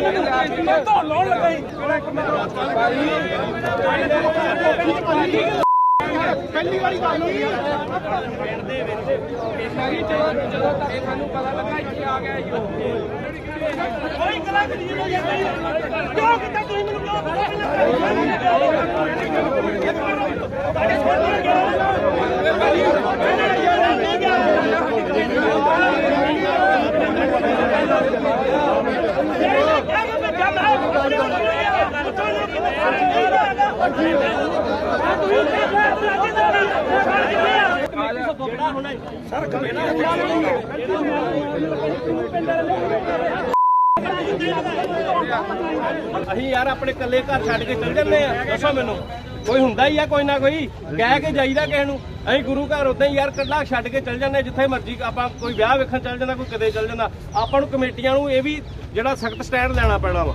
ਮੈਨੂੰ ਮੈਂ ਧੌਣ ਲਾਉਣ ਲੱਗਾ ਸੀ ਪਹਿਲੀ ਵਾਰੀ ਗੱਲ ਹੋਈ ਹੈ ਜਦੋਂ ਤੱਕ ਸਾਨੂੰ ਪਤਾ ਲੱਗਾ ਇੱਥੇ ਆ ਗਿਆ ਜੀ ਕੋਈ ਕਲਾ ਨਹੀਂ ਕਿਉਂ ਕੀਤਾ ਤੁਸੀਂ ਮੈਨੂੰ ਕਿਉਂ ਅਸੀਂ ਯਾਰ ਆਪਣੇ ਇਕੱਲੇ ਘਰ ਛੱਡ ਕੇ ਚੱਲ ਜੰਨੇ ਆ, ਦੱਸੋ ਮੈਨੂੰ। ਕੋਈ ਹੁੰਦਾ ਹੀ ਆ ਕੋਈ ਨਾ ਕੋਈ? ਕਹਿ ਕੇ ਜਾਈਦਾ ਕਿਸੇ ਨੂੰ। ਅਸੀਂ ਗੁਰੂ ਘਰ ਉਦਾਂ ਹੀ ਯਾਰ ਇਕੱਲਾ ਛੱਡ ਕੇ ਚੱਲ ਜੰਨੇ ਜਿੱਥੇ ਮਰਜ਼ੀ ਆਪਾਂ ਕੋਈ ਵਿਆਹ ਵੇਖਣ ਚੱਲ ਜਾਂਦਾ, ਕੋਈ ਕਿਤੇ ਚੱਲ ਜਾਂਦਾ। ਆਪਾਂ ਨੂੰ ਕਮੇਟੀਆਂ ਨੂੰ ਇਹ ਵੀ ਜਿਹੜਾ ਸਖਤ ਸਟੈਂਡ ਲੈਣਾ ਪੈਣਾ ਵਾ।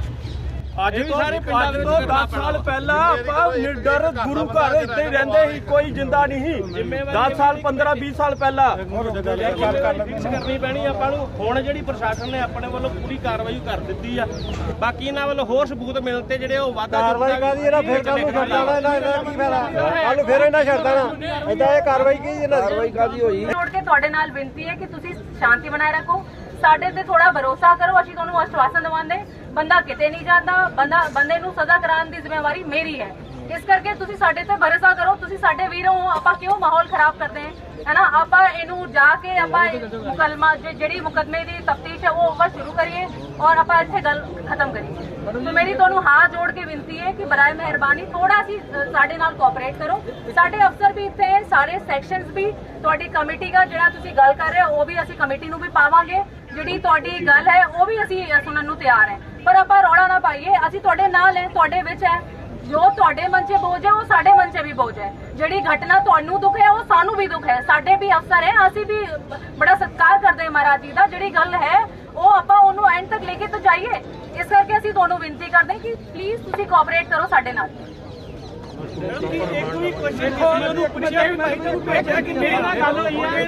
ਅੱਜ ਤੋਂ ਸਾਰੇ ਪਿੰਡਾਂ ਦੇ ਵਿੱਚ 10 ਸਾਲ ਪਹਿਲਾਂ ਆਪਾਂ ਨਿਡਰ ਗੁਰੂ ਘਰ ਇੱਥੇ ਹੀ ਰਹਿੰਦੇ ਸੀ ਕੋਈ ਜਿੰਦਾ ਨਹੀਂ। ਸੀ 10 ਸਾਲ 15 20 ਸਾਲ ਪਹਿਲਾਂ। ਕਰਨੀ ਪੈਣੀ ਆਪਾਂ ਨੂੰ। ਹੁਣ ਜਿਹੜੀ ਪ੍ਰਸ਼ਾਸਨ ਨੇ ਆਪਣੇ ਵੱਲੋਂ ਪੂਰੀ ਕਾਰਵਾਈ ਕਰ ਦਿੱਤੀ ਆ। ਬਾਕੀ ਇਹਨਾਂ ਵੱਲੋਂ ਹੋਰ ਸਬੂਤ ਮਿਲਣ ਤੇ ਜਿਹੜੇ ਉਹ ਵਾਧਾ ਕਾਰਵਾਈ ਕਾਦੀ ਇਹਦਾ ਫਿਰ ਕੱਲ ਨੂੰ ਛੱਡ ਦੇਣਾ ਇਹਨਾਂ ਇਹਦਾ ਕੀ ਫਾਇਦਾ? ਕੱਲ ਨੂੰ ਫਿਰ ਇਹਨਾਂ ਛੱਡ ਦੇਣਾ। ਏਦਾਂ ਇਹ ਕਾਰਵਾਈ ਕੀ ਇਹਨਾਂ ਦੀ? ਕਾਰਵਾਈ ਕਾਦੀ ਹੋਈ? ਜੋੜ ਕੇ ਤੁਹਾਡੇ ਨਾਲ ਬੇਨਤੀ ਹੈ ਕਿ ਤੁਸੀਂ ਸ਼ਾਂਤੀ ਬਣਾਏ ਰੱਖੋ। ਸਾਡੇ ਤੇ ਥੋੜਾ ਭਰੋਸਾ ਕਰੋ। ਅਸੀਂ ਤੁਹਾਨੂੰ ਆਸ਼ਵਾਸਨ ਦਵਾਉਂਦੇ ਬੰਦਾ ਕਿਤੇ ਨਹੀਂ ਜਾਂਦਾ, ਬੰਦਾ, ਬੰਦੇ ਨੂੰ ਸਜ਼ਾ ਕਰਾਉਣ ਦੀ ਜ਼ਿੰਮੇਵਾਰੀ ਮੇਰੀ ਹੈ। ਇਸ ਕਰਕੇ ਤੁਸੀਂ ਸਾਡੇ ਤੇ ਭਰੋਸਾ ਕਰੋ, ਤੁਸੀਂ ਸਾਡੇ ਵੀਰ ਹੋ, ਆਪਾਂ ਕਿਉਂ ਮਾਹੌਲ ਖਰਾਬ ਕਰਦੇ ਹਾਂ? ਹੈ ਆਪਾਂ ਇਹਨੂੰ ਜਾ ਕੇ ਆਪਾਂ ਇਹ ਮੁਕਲਮਾ ਜਿਹੜੀ ਮੁਕਦਮੇ ਦੀ ਤਫਤੀਸ਼ ਹੈ, ਉਹ ਆਪਾਂ ਸ਼ੁਰੂ ਕਰੀਏ ਔਰ ਆਪਾਂ ਇੱਥੇ ਗੱਲ ਖਤਮ ਕਰੀਏ। ਸੋ ਮੇਰੀ ਤੁਹਾਨੂੰ ਹੱਥ ਜੋੜ ਕੇ ਬੇਨਤੀ ਹੈ ਕਿ ਬਰਾਏ ਮਿਹਰਬਾਨੀ ਥੋੜਾ ਸੀ ਸਾਡੇ ਨਾਲ ਕੋਆਪਰੇਟ ਕਰੋ। ਸਾਡੇ ਅਫਸਰ ਵੀ ਇੱਥੇ ਹੈ, ਸਾਰੇ ਸੈਕਸ਼ਨਸ ਵੀ, ਤੁਹਾਡੀ ਕਮੇਟੀ ਦਾ ਜਿਹੜਾ ਤੁਸੀਂ ਗੱਲ ਕਰ ਰਹੇ ਹੋ, ਉਹ ਵੀ ਅਸੀਂ ਕਮੇਟੀ ਨੂੰ ਵੀ ਪਾਵਾਂਗੇ। ਜਿਹੜੀ ਤੁਹਾਡੀ ਗੱਲ ਹੈ, ਉਹ ਵੀ ਅਸੀਂ ਸੁਣਨ ਨੂੰ ਤਿਆਰ ਹੈ। ਪਰ ਆਪਾਂ ਰੌਲਾ ਨਾ ਪਾਈਏ, ਅਸੀਂ ਤੁਹਾਡੇ ਨਾਲ ਹੈ, ਤੁਹਾਡੇ ਵਿੱਚ ਹੈ। ਜੋ ਤੁਹਾਡੇ ਮਨ 'ਚ ਬੋਝ ਹੈ, ਉਹ ਸਾਡੇ ਮਨ 'ਚ ਵੀ ਬੋਝ ਹੈ। ਜਿਹੜੀ ਘਟਨਾ ਤੁਹਾਨੂੰ ਦੁੱਖ ਹੈ, ਉਹ ਸਾਨੂੰ ਵੀ ਦੁੱਖ ਹੈ। ਸਾਡੇ ਵੀ ਅਫਸਰ ਹੈ, ਅਸੀਂ ਵੀ ਬੜਾ ਸਤਿਕਾਰ ਕਰਦੇ ਹਾਂ ਮਹਾਰਾਜ ਜੀ ਦਾ। ਜਿਹੜੀ ਗੱਲ ਹੈ, ਉਹ ਆਪਾਂ ਉਹਨੂੰ ਐਂਡ ਤੱਕ ਲੈ ਕੇ ਤਾਂ ਜਾਈਏ। ਇਸ ਕਰਕੇ ਅਸੀਂ ਤੁਹਾਨੂੰ ਬੇਨਤੀ ਕਰਦੇ ਕਿ ਪਲੀਜ਼ ਤੁਸੀਂ ਕੋਆਪਰੇਟ ਕਰੋ ਸਾਡੇ ਨਾਲ। ਇੱਕ ਵੀ ਨੂੰ ਪੁੱਛਿਆ ਕਿ ਮੇਰੇ ਨਾਲ ਗੱਲ ਹੋਈ ਹੈ?